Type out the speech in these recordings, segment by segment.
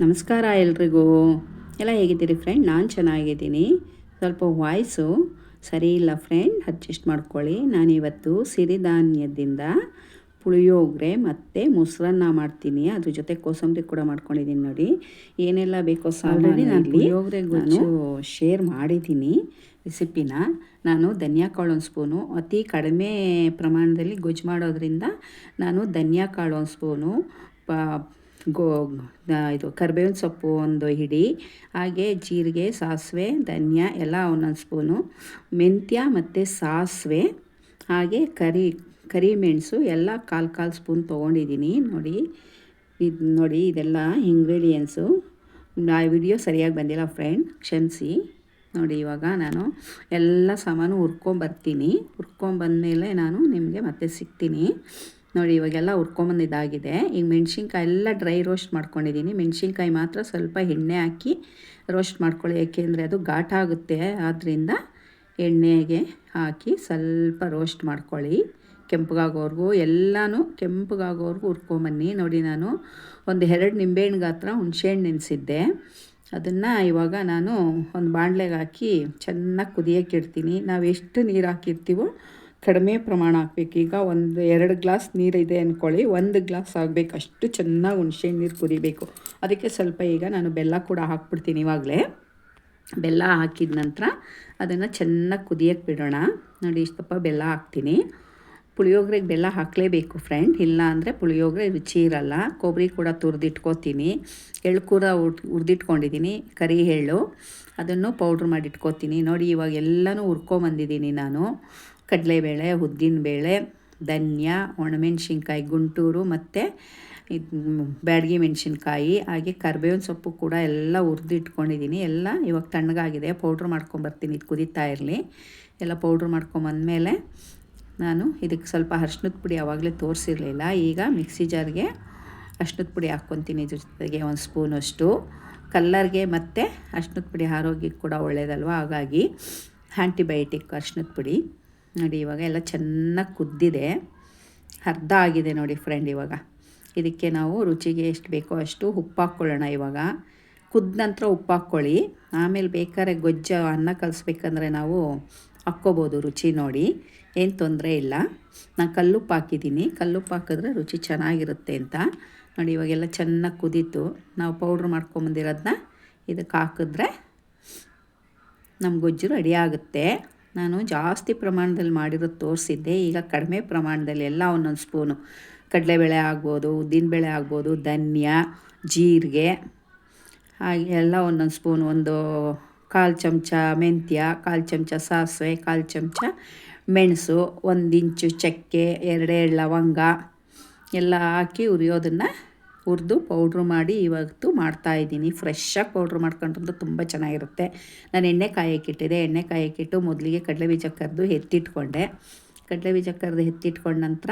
ನಮಸ್ಕಾರ ಎಲ್ರಿಗೂ. ಎಲ್ಲ ಹೇಗಿದ್ದೀರಿ ಫ್ರೆಂಡ್ ನಾನು ಚೆನ್ನಾಗಿದ್ದೀನಿ. ಸ್ವಲ್ಪ ವಾಯ್ಸು ಸರಿ ಇಲ್ಲ ಫ್ರೆಂಡ್ ಅಡ್ಜಸ್ಟ್ ಮಾಡ್ಕೊಳ್ಳಿ. ನಾನಿವತ್ತು ಸಿರಿಧಾನ್ಯದಿಂದ ಪುಳಿಯೋಗರೆ ಮತ್ತು ಮೊಸರನ್ನ ಮಾಡ್ತೀನಿ. ಅದ್ರ ಜೊತೆ ಕೋಸಂಬರಿ ಕೂಡ ಮಾಡ್ಕೊಂಡಿದ್ದೀನಿ ನೋಡಿ. ಏನೆಲ್ಲ ಬೇಕೋ ಸಾಲ್ರೆಡಿ ನಾನು ಪುಳಿಯೋಗರೆ ನಾನು ಶೇರ್ ಮಾಡಿದ್ದೀನಿ ರೆಸಿಪಿನ ನಾನು ಧನಿಯಾ ಕಾಳು ಒಂದು ಸ್ಪೂನು ಅತಿ ಕಡಿಮೆ ಪ್ರಮಾಣದಲ್ಲಿ ಗೊಜ್ಜು ಮಾಡೋದ್ರಿಂದ ನಾನು ಧನಿಯಾ ಕಾಳು ಒಂದು ಸ್ಪೂನು ಗೋ ಇದು ಕರಿಬೇವಿನ ಸೊಪ್ಪು ಒಂದು ಹಿಡಿ, ಹಾಗೆ ಜೀರಿಗೆ, ಸಾಸಿವೆ, ಧನಿಯಾ, ಎಲ್ಲ ಒಂದೊಂದು ಸ್ಪೂನು, ಮೆಂತ್ಯ ಮತ್ತು ಸಾಸಿವೆ, ಹಾಗೆ ಕರಿ ಕರಿಮೆಣಸು ಎಲ್ಲ ಕಾಲು ಕಾಲು ಸ್ಪೂನ್ ತೊಗೊಂಡಿದ್ದೀನಿ. ನೋಡಿ, ಇದು ನೋಡಿ ಇದೆಲ್ಲ ಇಂಗ್ರೀಡಿಯೆಂಟ್ಸು ಆ ವಿಡಿಯೋ ಸರಿಯಾಗಿ ಬಂದಿಲ್ಲ ಫ್ರೆಂಡ್ ಕ್ಷಮಿಸಿ. ನೋಡಿ, ಇವಾಗ ನಾನು ಎಲ್ಲ ಸಾಮಾನು ಹುರ್ಕೊಂಬರ್ತೀನಿ ಹುರ್ಕೊಂಬಂದಮೇಲೆ ನಾನು ನಿಮಗೆ ಮತ್ತೆ ಸಿಗ್ತೀನಿ. ನೋಡಿ, ಇವಾಗೆಲ್ಲ ಹುರ್ಕೊಂಬಂದಿದ್ದಾಗಿದೆ ಈಗ ಮೆಣಸಿನ್ಕಾಯಿ ಎಲ್ಲ ಡ್ರೈ ರೋಸ್ಟ್ ಮಾಡ್ಕೊಂಡಿದ್ದೀನಿ ಮೆಣಸಿನ್ಕಾಯಿ ಮಾತ್ರ ಸ್ವಲ್ಪ ಎಣ್ಣೆ ಹಾಕಿ ರೋಸ್ಟ್ ಮಾಡ್ಕೊಳ್ಳಿ. ಏಕೆಂದರೆ ಅದು ಘಾಟ ಆಗುತ್ತೆ. ಆದ್ದರಿಂದ ಎಣ್ಣೆಗೆ ಹಾಕಿ ಸ್ವಲ್ಪ ರೋಸ್ಟ್ ಮಾಡ್ಕೊಳ್ಳಿ. ಕೆಂಪಗಾಗೋವರೆಗೂ ಎಲ್ಲನೂ ಕೆಂಪಗಾಗೋವರೆಗೂ ಹುರ್ಕೊಂಬನ್ನಿ. ನೋಡಿ, ನಾನು ಒಂದು ಎರಡು ನಿಂಬೆಹಣ್ಣು ಗಾತ್ರ ಹುಣಸೆಹಣ್ಣು ನೆನೆಸಿದ್ದೆ. ಅದನ್ನು ಇವಾಗ ನಾನು ಒಂದು ಬಾಣಲೆಗೆ ಹಾಕಿ ಚೆನ್ನಾಗಿ ಕುದಿಯೋಕ್ಕಿಡ್ತೀನಿ ನಾವು ಎಷ್ಟು ನೀರು ಹಾಕಿರ್ತೀವೋ ಕಡಿಮೆ ಪ್ರಮಾಣ ಹಾಕ್ಬೇಕು. ಈಗ ಒಂದು ಎರಡು ಗ್ಲಾಸ್ ನೀರಿದೆ ಅಂದ್ಕೊಳ್ಳಿ ಒಂದು ಗ್ಲಾಸ್ ಆಗಬೇಕು. ಅಷ್ಟು ಚೆನ್ನಾಗಿ ಹುಣಸೆ ನೀರು ಕುದಿಬೇಕು. ಅದಕ್ಕೆ ಸ್ವಲ್ಪ ಈಗ ನಾನು ಬೆಲ್ಲ ಕೂಡ ಹಾಕ್ಬಿಡ್ತೀನಿ ಇವಾಗಲೇ. ಬೆಲ್ಲ ಹಾಕಿದ ನಂತರ ಅದನ್ನು ಚೆನ್ನಾಗಿ ಕುದಿಯೋಕ್ಕೆ ಬಿಡೋಣ. ನೋಡಿ, ಇಷ್ಟಪ್ಪ ಬೆಲ್ಲ ಹಾಕ್ತೀನಿ. ಪುಳಿಯೋಗರೆಗೆ ಬೆಲ್ಲ ಹಾಕಲೇಬೇಕು ಫ್ರೆಂಡ್. ಇಲ್ಲ ಅಂದರೆ ಪುಳಿಯೋಗರೆ ರುಚಿ ಇರಲ್ಲ. ಕೊಬ್ಬರಿ ಕೂಡ ತುರಿದಿಟ್ಕೋತೀನಿ. ಎಳ್ಳು ಕೂಡ ಹುರಿದಿಟ್ಕೊಂಡಿದ್ದೀನಿ ಕರಿ ಎಳ್ಳು. ಅದನ್ನು ಪೌಡ್ರ್ ಮಾಡಿ ಇಟ್ಕೋತೀನಿ ನೋಡಿ, ಇವಾಗ ಎಲ್ಲನೂ ಹುರ್ಕೊಂಬಂದಿದ್ದೀನಿ ನಾನು. ಕಡಲೆಬೇಳೆ ಉದ್ದಿನಬೇಳೆ ಧನ್ಯ, ಒಣಮೆಣ್ಸಿನ್ಕಾಯಿ, ಗುಂಟೂರು ಮತ್ತು ಇದು ಬ್ಯಾಡಗಿ ಮೆಣಸಿನ್ಕಾಯಿ, ಹಾಗೆ ಕರ್ಬೇವಿನ ಸೊಪ್ಪು ಕೂಡ ಎಲ್ಲ ಹುರಿದು ಇಟ್ಕೊಂಡಿದ್ದೀನಿ ಎಲ್ಲ ಇವಾಗ ತಣ್ಣಗಾಗಿದೆ. ಪೌಡ್ರ್ ಮಾಡ್ಕೊಂಬರ್ತೀನಿ ಇದು ಕುದೀತಾ ಇರಲಿ. ಎಲ್ಲ ಪೌಡ್ರ್ ಮಾಡ್ಕೊಂಬಂದಮೇಲೆ ನಾನು ಇದಕ್ಕೆ ಸ್ವಲ್ಪ ಅರ್ಶಿನದ ಪುಡಿ ಯಾವಾಗಲೇ ತೋರಿಸಿರಲಿಲ್ಲ. ಈಗ ಮಿಕ್ಸಿ ಜಾರ್ಗೆ ಅರ್ಶಿನದ ಪುಡಿ ಹಾಕ್ಕೊತೀನಿ ಇದ್ರ ಜೊತೆಗೆ ಒಂದು ಸ್ಪೂನಷ್ಟು ಕಲ್ಲರ್ಗೆ ಮತ್ತು ಅರ್ಶಿನದ ಪುಡಿ ಆರೋಗ್ಯಕ್ಕೆ ಕೂಡ ಒಳ್ಳೆಯದಲ್ವ ಹಾಗಾಗಿ ಆ್ಯಂಟಿಬಯೋಟಿಕ್ ಅರ್ಶಿನದ ಪುಡಿ. ನೋಡಿ, ಇವಾಗ ಎಲ್ಲ ಚೆನ್ನಾಗಿ ಕುದ್ದಿದೆ. ಅರ್ಧ ಆಗಿದೆ ನೋಡಿ ಫ್ರೆಂಡ್ ಇವಾಗ. ಇದಕ್ಕೆ ನಾವು ರುಚಿಗೆ ಎಷ್ಟು ಬೇಕೋ ಅಷ್ಟು ಉಪ್ಪು ಹಾಕ್ಕೊಳ್ಳೋಣ ಇವಾಗ. ಕುದ್ದ ನಂತರ ಉಪ್ಪು ಹಾಕ್ಕೊಳ್ಳಿ. ಆಮೇಲೆ ಬೇಕಾದ್ರೆ ಗೊಜ್ಜ, ಅನ್ನ ಕಲಿಸ್ಬೇಕಂದ್ರೆ ನಾವು ಹಾಕ್ಕೋಬೋದು ರುಚಿ ನೋಡಿ. ಏನು ತೊಂದರೆ ಇಲ್ಲ. ನಾನು ಕಲ್ಲುಪ್ಪು ಹಾಕಿದ್ದೀನಿ. ಕಲ್ಲುಪ್ಪು ಹಾಕಿದ್ರೆ ರುಚಿ ಚೆನ್ನಾಗಿರುತ್ತೆ ಅಂತ. ನೋಡಿ ಇವಾಗೆಲ್ಲ ಚೆನ್ನಾಗಿ ಕುದೀತು. ನಾವು ಪೌಡ್ರ್ ಮಾಡ್ಕೊಂಬಂದಿರೋದನ್ನ ಇದಕ್ಕೆ ಹಾಕಿದ್ರೆ ನಮ್ಮ ಗೊಜ್ಜು ರೆಡಿ ಆಗುತ್ತೆ. ನಾನು ಜಾಸ್ತಿ ಪ್ರಮಾಣದಲ್ಲಿ ಮಾಡಿರೋದು ತೋರಿಸಿದ್ದೆ. ಈಗ ಕಡಿಮೆ ಪ್ರಮಾಣದಲ್ಲಿ ಎಲ್ಲ ಒಂದೊಂದು ಸ್ಪೂನು. ಕಡಲೆಬೇಳೆ ಆಗ್ಬೋದು, ಉದ್ದಿನಬೇಳೆ ಆಗ್ಬೋದು, ಧನ್ಯ, ಜೀರಿಗೆ, ಹಾಗೆ ಎಲ್ಲ ಒಂದೊಂದು ಸ್ಪೂನ್. ಒಂದು ಕಾಲು ಚಮಚ ಮೆಂತ್ಯ, ಕಾಲು ಚಮಚ ಸಾಸಿವೆ, ಕಾಲು ಚಮಚ ಮೆಣಸು, ಒಂದು ಇಂಚು ಚಕ್ಕೆ ಎರಡೆರಡು ಲವಂಗ ಎಲ್ಲ ಹಾಕಿ ಉರಿಯೋದನ್ನು ಹುರಿದು ಪೌಡ್ರು ಮಾಡಿ ಇವತ್ತು ಮಾಡ್ತಾಯಿದ್ದೀನಿ ಫ್ರೆಶ್ಶಾಗಿ ಪೌಡ್ರ್ ಮಾಡ್ಕೊಂಡ್ರೆ ತುಂಬ ಚೆನ್ನಾಗಿರುತ್ತೆ. ನಾನು ಎಣ್ಣೆ ಕಾಯಕ್ಕಿಟ್ಟಿದೆ ಎಣ್ಣೆ ಕಾಯಕ್ಕಿಟ್ಟು ಮೊದಲಿಗೆ ಕಡಲೆ ಬೀಜ ಕರೆದು ಎತ್ತಿಟ್ಕೊಂಡೆ. ಕಡಲೆ ಬೀಜ ಕರೆದು ಎತ್ತಿಟ್ಕೊಂಡ ನಂತರ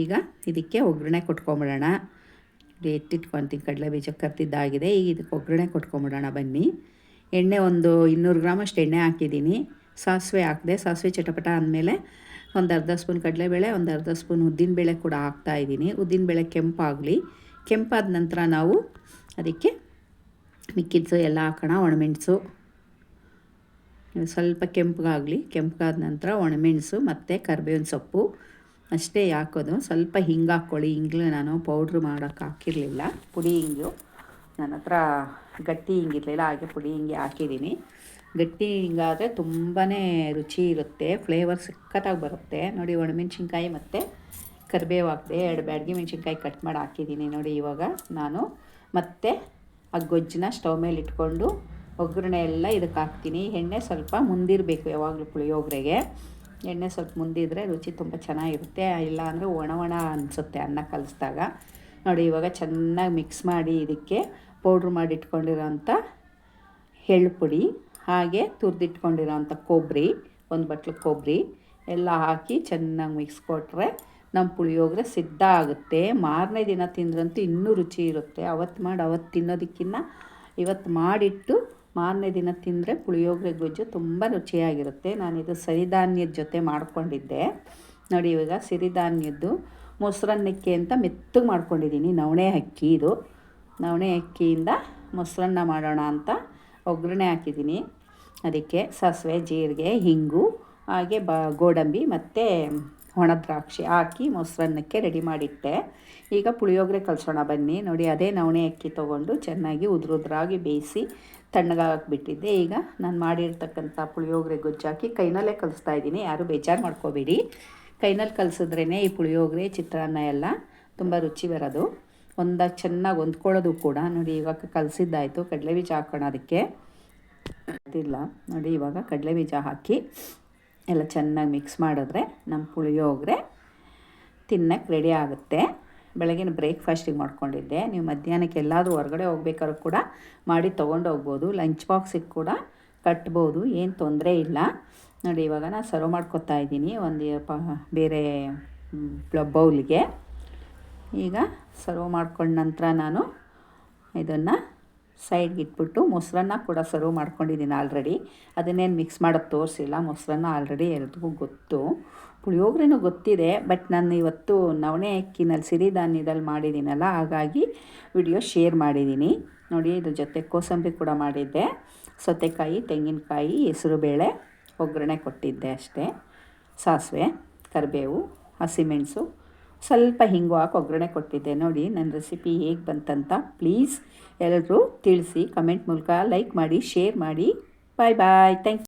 ಈಗ ಇದಕ್ಕೆ ಒಗ್ಗರಣೆ ಕೊಟ್ಕೊಂಬಿಡೋಣ. ಎತ್ತಿಟ್ಕೊತೀನಿ. ಕಡಲೆ ಬೀಜ ಕರ್ತಿದ್ದಾಗಿದೆ ಈಗ ಇದಕ್ಕೆ ಒಗ್ಗರಣೆ ಕೊಟ್ಕೊಂಬಿಡೋಣ ಬನ್ನಿ. ಎಣ್ಣೆ ಒಂದು ಇನ್ನೂರು ಗ್ರಾಮ್ ಅಷ್ಟು ಎಣ್ಣೆ ಹಾಕಿದ್ದೀನಿ. ಸಾಸಿವೆ ಹಾಕಿದೆ, ಸಾಸಿವೆ ಚಟಪಟ ಅಂದಮೇಲೆ ಒಂದು ಅರ್ಧ ಸ್ಪೂನ್ ಕಡಲೆಬೇಳೆ, ಒಂದು ಅರ್ಧ ಸ್ಪೂನ್ ಉದ್ದಿನಬೇಳೆ ಕೂಡ ಹಾಕ್ತಾಯಿದ್ದೀನಿ ಉದ್ದಿನಬೇಳೆ ಕೆಂಪಾಗಲಿ. ಕೆಂಪಾದ ನಂತರ ನಾವು ಅದಕ್ಕೆ ಮಿಕ್ಕಿದ್ದು ಎಲ್ಲ ಹಾಕೋಣ, ಒಣಮೆಣಸು. ಸ್ವಲ್ಪ ಕೆಂಪಗಾಗಲಿ, ಕೆಂಪಗಾದ ನಂತರ ಒಣಮೆಣಸು ಮತ್ತು ಕರಿಬೇವಿನ ಸೊಪ್ಪು ಅಷ್ಟೇ ಹಾಕೋದು. ಸ್ವಲ್ಪ ಹಿಂಗೆ ಹಾಕ್ಕೊಳ್ಳಿ ಹಿಂಗ್ಲು ನಾನು ಪೌಡ್ರ್ ಮಾಡೋಕ್ಕೆ ಹಾಕಿರಲಿಲ್ಲ. ಪುಡಿ ಹಿಂಗು ನನ್ನ ಹತ್ರ ಗಟ್ಟಿ ಹಿಂಗಿರಲಿಲ್ಲ, ಹಾಗೆ ಪುಡಿ ಹಿಂಗೆ ಹಾಕಿದ್ದೀನಿ. ಗಟ್ಟಿ ಹಿಂಗಾದರೆ ತುಂಬಾ ರುಚಿ ಇರುತ್ತೆ. ಫ್ಲೇವರ್ ಸಖತ್ತಾಗಿ ಬರುತ್ತೆ. ನೋಡಿ ಒಣಮೆಣ್ಸಿನ್ಕಾಯಿ ಮತ್ತು ಕರಿಬೇವು ಹಾಕಿದೆ ಎರಡು ಬ್ಯಾಡ್ಗೆ ಮೆಣಸಿನ್ಕಾಯಿ ಕಟ್ ಮಾಡಿ ಹಾಕಿದ್ದೀನಿ ನೋಡಿ ಇವಾಗ ನಾನು. ಮತ್ತೆ ಆ ಗೊಜ್ಜನ್ನ ಸ್ಟವ್ ಮೇಲೆ ಇಟ್ಕೊಂಡು ಒಗ್ಗರಣೆ ಎಲ್ಲ ಇದಕ್ಕೆ ಹಾಕ್ತೀನಿ. ಎಣ್ಣೆ ಸ್ವಲ್ಪ ಮುಂದಿರಬೇಕು ಯಾವಾಗಲೂ ಪುಳಿಯೋಗರೆಗೆ. ಎಣ್ಣೆ ಸ್ವಲ್ಪ ಮುಂದಿದ್ರೆ ರುಚಿ ತುಂಬ ಚೆನ್ನಾಗಿರುತ್ತೆ. ಇಲ್ಲ ಅಂದರೆ ಒಣ ಒಣ ಅನಿಸುತ್ತೆ ಅನ್ನ ಕಲಿಸಿದಾಗ. ನೋಡಿ ಇವಾಗ ಚೆನ್ನಾಗಿ ಮಿಕ್ಸ್ ಮಾಡಿ ಇದಕ್ಕೆ ಪೌಡ್ರ್ ಮಾಡಿ ಇಟ್ಕೊಂಡಿರೋಂಥ ಎಳ್ಳು ಪುಡಿ, ಹಾಗೆ ತುರಿದಿಟ್ಕೊಂಡಿರೋಂಥ ಕೊಬ್ಬರಿ, ಒಂದು ಬಟ್ಲು ಕೊಬ್ಬರಿ ಎಲ್ಲ ಹಾಕಿ ಚೆನ್ನಾಗಿ ಮಿಕ್ಸ್ ಕೊಟ್ಟರೆ ನಮ್ಮ ಪುಳಿಯೋಗರೆ ಸಿದ್ಧ ಆಗುತ್ತೆ. ಮಾರನೇ ದಿನ ತಿಂದ್ರಂತೂ ಇನ್ನೂ ರುಚಿ ಇರುತ್ತೆ. ಅವತ್ತು ಮಾಡಿ ಅವತ್ತು ತಿನ್ನೋದಕ್ಕಿಂತ ಇವತ್ತು ಮಾಡಿಟ್ಟು ಮಾರನೇ ದಿನ ತಿಂದರೆ ಪುಳಿಯೋಗರೆ ಗೊಜ್ಜು ತುಂಬ ರುಚಿಯಾಗಿರುತ್ತೆ. ನಾನಿದು ಸಿರಿಧಾನ್ಯದ ಜೊತೆ ಮಾಡಿಕೊಂಡಿದ್ದೆ. ನೋಡಿ ಇವಾಗ ಸಿರಿಧಾನ್ಯದ್ದು ಮೊಸರನ್ನಕ್ಕೆ ಅಂತ ಮೆತ್ತಗೆ ಮಾಡ್ಕೊಂಡಿದ್ದೀನಿ ನವಣೆ ಅಕ್ಕಿ ಇದು. ನವಣೆ ಅಕ್ಕಿಯಿಂದ ಮೊಸರನ್ನ ಮಾಡೋಣ ಅಂತ ಒಗ್ಗರಣೆ ಹಾಕಿದ್ದೀನಿ ಅದಕ್ಕೆ ಸಾಸಿವೆ, ಜೀರಿಗೆ, ಹಿಂಗು ಹಾಗೆ ಬ ಗೋಡಂಬಿ ಮತ್ತು ಒಣ ದ್ರಾಕ್ಷಿ ಹಾಕಿ ಮೊಸರನ್ನಕ್ಕೆ ರೆಡಿ ಮಾಡಿಟ್ಟೆ. ಈಗ ಪುಳಿಯೋಗರೆ ಕಲಿಸೋಣ ಬನ್ನಿ. ನೋಡಿ, ಅದೇ ನವಣೆ ಅಕ್ಕಿ ತೊಗೊಂಡು ಚೆನ್ನಾಗಿ ಉದ್ರುದ್ರಾಗಿ ಬೇಯಿಸಿ ತಣ್ಣಗಾಕಿಬಿಟ್ಟಿದ್ದೆ ಈಗ ನಾನು ಮಾಡಿರ್ತಕ್ಕಂಥ ಪುಳಿಯೋಗರೆ ಗೊಜ್ಜಾಕಿ ಕೈನಲ್ಲೇ ಕಲಿಸ್ತಾ ಇದ್ದೀನಿ. ಯಾರು ಬೇಜಾರು ಮಾಡ್ಕೋಬೇಡಿ. ಕೈನಲ್ಲಿ ಕಲಿಸಿದ್ರೇ ಈ ಪುಳಿಯೋಗರೆ, ಚಿತ್ರಾನ್ನ ಎಲ್ಲ ತುಂಬ ರುಚಿ ಬರೋದು. ಒಂದ ಚೆನ್ನಾಗಿ ಹೊಂದ್ಕೊಳ್ಳೋದು ಕೂಡ. ನೋಡಿ, ಇವಾಗ ಕಲಸಿದ್ದಾಯಿತು. ಕಡಲೆ ಬೀಜ ಹಾಕೋಣ ಅದಕ್ಕೆ. ಇಲ್ಲ. ನೋಡಿ, ಇವಾಗ ಕಡಲೆ ಬೀಜ ಹಾಕಿ ಎಲ್ಲ ಚೆನ್ನಾಗಿ ಮಿಕ್ಸ್ ಮಾಡಿದ್ರೆ ನಮ್ಮ ಪುಳಿಯೋಗರೆ ತಿನ್ನಕ್ಕೆ ರೆಡಿ ಆಗುತ್ತೆ. ಬೆಳಗಿನ ಬ್ರೇಕ್ಫಾಸ್ಟಿಗೆ ಮಾಡ್ಕೊಂಡಿದ್ದೆ. ನೀವು ಮಧ್ಯಾಹ್ನಕ್ಕೆ ಎಲ್ಲಾದರೂ ಹೊರಗಡೆ ಹೋಗ್ಬೇಕಾದ್ರೂ ಕೂಡ ಮಾಡಿ ತೊಗೊಂಡು ಹೋಗ್ಬೋದು. ಲಂಚ್ ಬಾಕ್ಸಿಗೆ ಕೂಡ ಕಟ್ಬೋದು. ಏನು ತೊಂದರೆ ಇಲ್ಲ. ನೋಡಿ, ಇವಾಗ ನಾನು ಸರ್ವ್ ಮಾಡ್ಕೊತಾ ಇದ್ದೀನಿ ಒಂದು, ಪ, ಬೇರೆ ಬೌಲ್ಗೆ. ಈಗ ಸರ್ವ್ ಮಾಡ್ಕೊಂಡ ನಂತರ ನಾನು ಇದನ್ನು ಸೈಡ್ಗೆ ಇಟ್ಬಿಟ್ಟು ಮೊಸರನ್ನ ಕೂಡ ಸರ್ವ್ ಮಾಡ್ಕೊಂಡಿದ್ದೀನಿ ಆಲ್ರೆಡಿ ಅದನ್ನೇನು ಮಿಕ್ಸ್ ಮಾಡೋದು ತೋರಿಸಿಲ್ಲ. ಮೊಸರನ್ನ ಆಲ್ರೆಡಿ ಎಲ್ರಿಗೂ ಗೊತ್ತು. ಪುಳಿಯೋಗ್ರೆನೂ ಗೊತ್ತಿದೆ ಬಟ್ ನಾನು ಇವತ್ತು ನವಣೆ ಅಕ್ಕಿನಲ್ಲಿ ಸಿರಿಧಾನ್ಯದಲ್ಲಿ ಮಾಡಿದ್ದೀನಲ್ಲ, ಹಾಗಾಗಿ ವಿಡಿಯೋ ಶೇರ್ ಮಾಡಿದ್ದೀನಿ. ನೋಡಿ, ಇದ್ರ ಜೊತೆ ಕೋಸಂಬರಿ ಕೂಡ ಮಾಡಿದ್ದೆ. ಸೌತೆಕಾಯಿ, ತೆಂಗಿನಕಾಯಿ, ಹೆಸರುಬೇಳೆ, ಒಗ್ಗರಣೆ ಕೊಟ್ಟಿದ್ದೆ ಅಷ್ಟೇ. ಸಾಸಿವೆ, ಕರಿಬೇವು ಹಸಿಮೆಣಸು ಸ್ವಲ್ಪ ಹಿಂಗು ಹಾಕಿ ಒಗ್ಗರಣೆ ಕೊಟ್ಟಿದ್ದೆ. ನೋಡಿ ನನ್ನ ರೆಸಿಪಿ ಹೇಗೆ ಬಂತಂತ ಪ್ಲೀಸ್ ಎಲ್ಲರೂ ತಿಳಿಸಿ ಕಮೆಂಟ್ ಮೂಲಕ ಲೈಕ್ ಮಾಡಿ ಶೇರ್ ಮಾಡಿ. ಬಾಯ್ ಬಾಯ್ ಥ್ಯಾಂಕ್